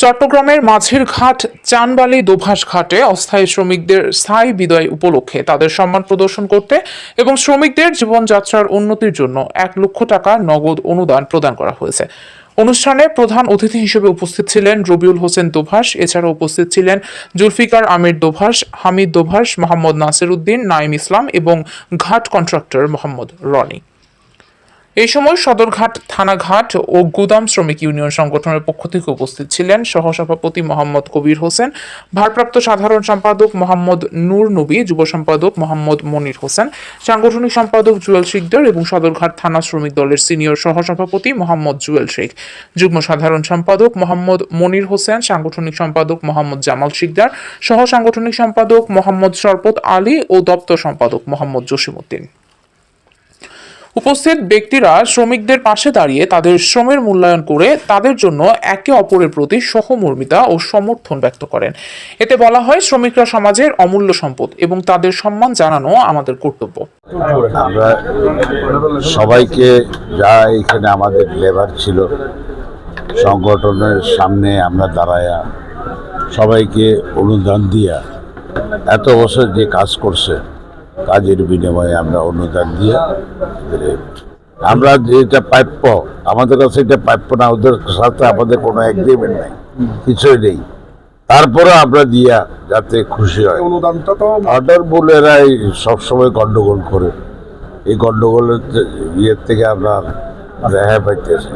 চট্টগ্রামের মাঝের ঘাট, চানবালি দোভাষ ঘাটে অস্থায়ী শ্রমিকদের স্থায়ী বিদায় উপলক্ষে তাদের সম্মান প্রদর্শন করতে এবং শ্রমিকদের জীবনযাত্রার উন্নতির জন্য এক লক্ষ টাকা নগদ অনুদান প্রদান করা হয়েছে। অনুষ্ঠানে প্রধান অতিথি হিসেবে উপস্থিত ছিলেন রবিউল হোসেন দোভাষ এছাড়া উপস্থিত ছিলেন জুলফিকার আমির দোভাষ, হামিদ দোভাষ, মোহাম্মদ নাসির উদ্দিন নাইম ইসলাম এবং ঘাট কন্ট্রাক্টর মোহাম্মদ রনি। এই সময় সদরঘাট, থানাঘাট ও গুদাম শ্রমিক ইউনিয়ন সংগঠনের পক্ষ থেকে উপস্থিত ছিলেন সহসভাপতি মোহাম্মদ কবির হোসেন, ভারপ্রাপ্ত সাধারণ সম্পাদক মোহাম্মদ নূর নবী, যুব সম্পাদক মোহাম্মদ মনির হোসেন, সাংগঠনিক সম্পাদক জুয়েল শিকদার এবং সদরঘাট থানা শ্রমিক দলের সিনিয়র সহসভাপতি মোহাম্মদ জুয়েল শেখ। যুগ্ম সাধারণ সম্পাদক মোহাম্মদ মনির হোসেন, সাংগঠনিক সম্পাদক মোহাম্মদ জামাল শিকদার সহ সাংগঠনিক সম্পাদক মোহাম্মদ শরপত আলী ও দপ্তর সম্পাদক মোহাম্মদ জসিমউদ্দিন। উপস্থিত ব্যক্তিরা শ্রমিকদের পাশে দাঁড়িয়ে তাদের শ্রমের মূল্যায়ন করে তাদের জন্য একে অপরের প্রতি সহমর্মিতা ও সমর্থন ব্যক্ত করেন। এতে বলা হয়, শ্রমিকরা সমাজের অমূল্য সম্পদ এবং তাদের সম্মান জানানো আমাদের কর্তব্য। আমরা সবাইকে যা এখানে আমাদের লেবার ছিল, সংগঠনের সামনে আমরা দাঁড়ায়া সবাইকে অনুদান দিয়া এত বছর যে কাজ করছে কাজের বিনিময়ে আমরা অনুদান দিয়ে আমরা যেটা প্রাপ্য আমাদের কাছে এটা প্রাপ্য না ওদের সাথে আমাদের কোনো এগ্রিমেন্ট নাই কিছুই নেই। তারপরে আমরা দিয়া যাতে খুশি হয়। অনুদানটা তো অর্ডার বুলেরাই সবসময় গন্ডগোল করে। এই গন্ডগোলের ইয়ের থেকে আমরা রেহাই পাইতেছি।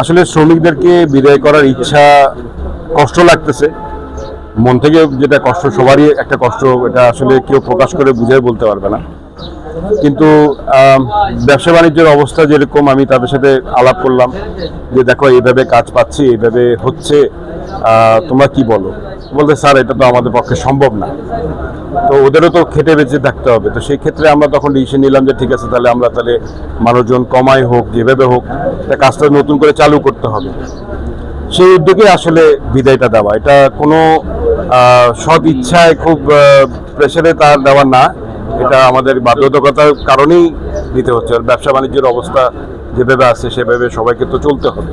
আসলে শ্রমিকদেরকে বিদায় করার ইচ্ছা কষ্ট লাগতেছে। মন থেকে যেটা কষ্ট, সবারই একটা কষ্ট, এটা আসলে কেউ প্রকাশ করে বুঝাই বলতে পারবে না। কিন্তু ব্যবসা বাণিজ্যের অবস্থা যেরকম, আমি তাদের সাথে আলাপ করলাম যে, দেখো, এইভাবে কাজ পাচ্ছি, এইভাবে হচ্ছে তোমরা কি বলো? বলতে, স্যার, এটা তো আমাদের পক্ষে সম্ভব না। তো ওদেরও তো খেটে বেঁচে থাকতে হবে। তো সেই ক্ষেত্রে আমরা তখন ডিসিশন নিলাম যে, ঠিক আছে, তাহলে আমরা তাহলে মানুষজন কমাই হোক, যেভাবে হোক কাজটা নতুন করে চালু করতে হবে। সেই উদ্যোগে আসলে বিদায়টা দেওয়া। এটা কোনো সৎ ইচ্ছায় খুব প্রেশারে তার দেওয়া না। এটা আমাদের বাধ্যবাধকতার কারণেই দিতে হচ্ছে। আর ব্যবসা বাণিজ্যের অবস্থা যেভাবে আছে, সেভাবে সবাইকে তো চলতে হবে।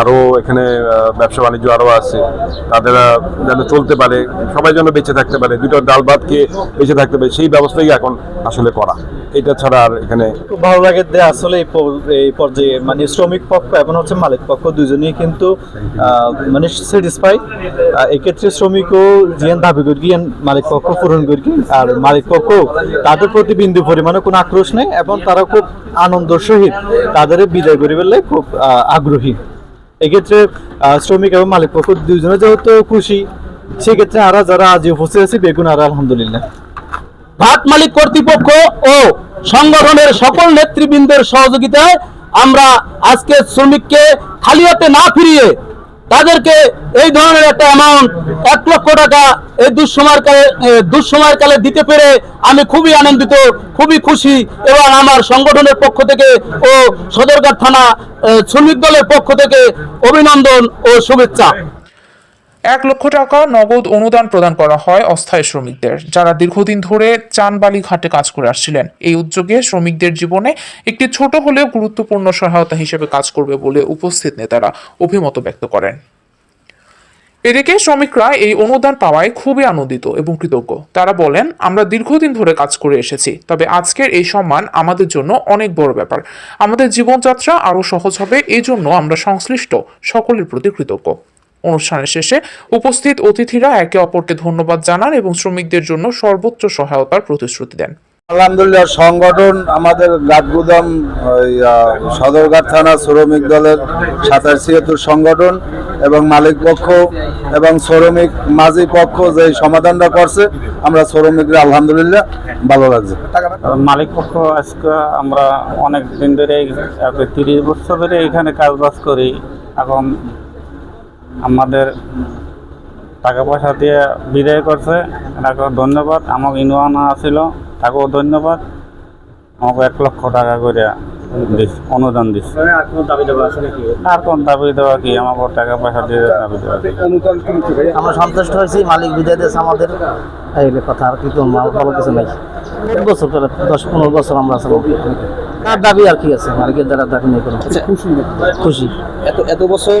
আরও এখানে ব্যবসা বাণিজ্য আরও আছে। তাদের যেন চলতে পারে, সবাই যেন বেঁচে থাকতে পারে দুটো ডাল ভাত খেয়ে বেঁচে থাকতে পারে, সেই ব্যবস্থাই এখন আসলে করা। এটা ছাড়া আর এখানে খুব ভালো লাগে যে আসলে এই পর্যায়ে মানে শ্রমিক পক্ষ এবং হচ্ছে মালিক পক্ষ দুজনেই কিন্তু মানে স্যাটিসফাই এক্ষেত্রে শ্রমিকও জিয়ান দাবি করি মালিক পক্ষ পূরণ করি, আর মালিক পক্ষ তাদের প্রতি বিন্দু পরিমাণে কোনো আক্রোশ নেই, এবং তারা খুব আনন্দ সহিত তাদের বিদায় করি খুব আগ্রহী। এক্ষেত্রে শ্রমিক এবং মালিক পক্ষ দুজনে যেহেতু খুশি, সেক্ষেত্রে আরা যারা আজ উপস্থিত আছে, বেগুন আর আলহামদুলিল্লাহ। ভাত মালিক কর্তৃপক্ষ ও সংগঠনের সকল নেতৃবৃন্দের সহযোগিতায় আমরা আজকে শ্রমিককে খালি হাতে না ফিরিয়ে তাদেরকে এই ধরনের একটা অ্যামাউন্ট এক লক্ষ টাকা এই দুঃসময়কালে দুঃসময়কালে দিতে পেরে আমি খুবই আনন্দিত, খুবই খুশি এবং আমার সংগঠনের পক্ষ থেকে ও সদরঘাট থানা শ্রমিক দলের পক্ষ থেকে অভিনন্দন ও শুভেচ্ছা। এক লক্ষ টাকা নগদ অনুদান প্রদান করা হয় অস্থায়ী শ্রমিকদের, যারা দীর্ঘদিন ধরে চানবালি ঘাটে কাজ করে আসছিলেন। এই উদ্যোগে শ্রমিকদের জীবনে একটি ছোট হলেও গুরুত্বপূর্ণ সহায়তা হিসেবে কাজ করবে বলে উপস্থিত নেতারা অভিমত ব্যক্ত করেন। এদিকে শ্রমিকরা এই অনুদান পাওয়ায় খুবই আনন্দিত এবং কৃতজ্ঞ। তারা বলেন, আমরা দীর্ঘদিন ধরে কাজ করে এসেছি, তবে আজকের এই সম্মান আমাদের জন্য অনেক বড় ব্যাপার। আমাদের জীবনযাত্রা আরও সহজ হবে এই জন্য আমরা সংশ্লিষ্ট সকলের প্রতি কৃতজ্ঞ। অনুষ্ঠানের শেষে উপস্থিত অতিথিরা একে অপরকে ধন্যবাদ জানান এবং শ্রমিকদের জন্য সর্বোচ্চ সহায়তার প্রতিশ্রুতি দেন। আলহামদুলিল্লাহ সংগঠন আমাদের গাটগুদাম সদরঘাট থানা শ্রমিক দলের সাতাশ ছিয়াত্তর সংগঠন এবং মালিক পক্ষ এবং শ্রমিক মাঝি পক্ষ যে সমাধানটা করছে আমরা শ্রমিকরা আলহামদুলিল্লাহ ভালো লাগছে। মালিক পক্ষ আজকে আমরা অনেক দিন ধরে তিরিশ বছর ধরে এখানে কাজ বাজ করি এখন আমাদের টাকা পয়সা দিয়ে বিদায় করছে। তাকে ধন্যবাদ। আমাকে ইনওয়ানা ছিল তাকেও ধন্যবাদ। আমাকে এক লক্ষ টাকা করে দিস- অনুদান দিচ্ছে আর কোন দাবি দেওয়া কি? আমাকে টাকা পয়সা দিয়ে দাবি দেওয়া কি? আমরা সন্তুষ্ট হয়েছি মালিক বিদায় দিয়েছে আমাদের। এই কথা আর কি আমার ভালো কিছু নাই। বছর করে দশ পনেরো বছর আমরা আছি তার দাবি আর কি আছে? মালিকের দ্বারা দাবি নেই কোনো। খুশি খুশি। এত এত বছর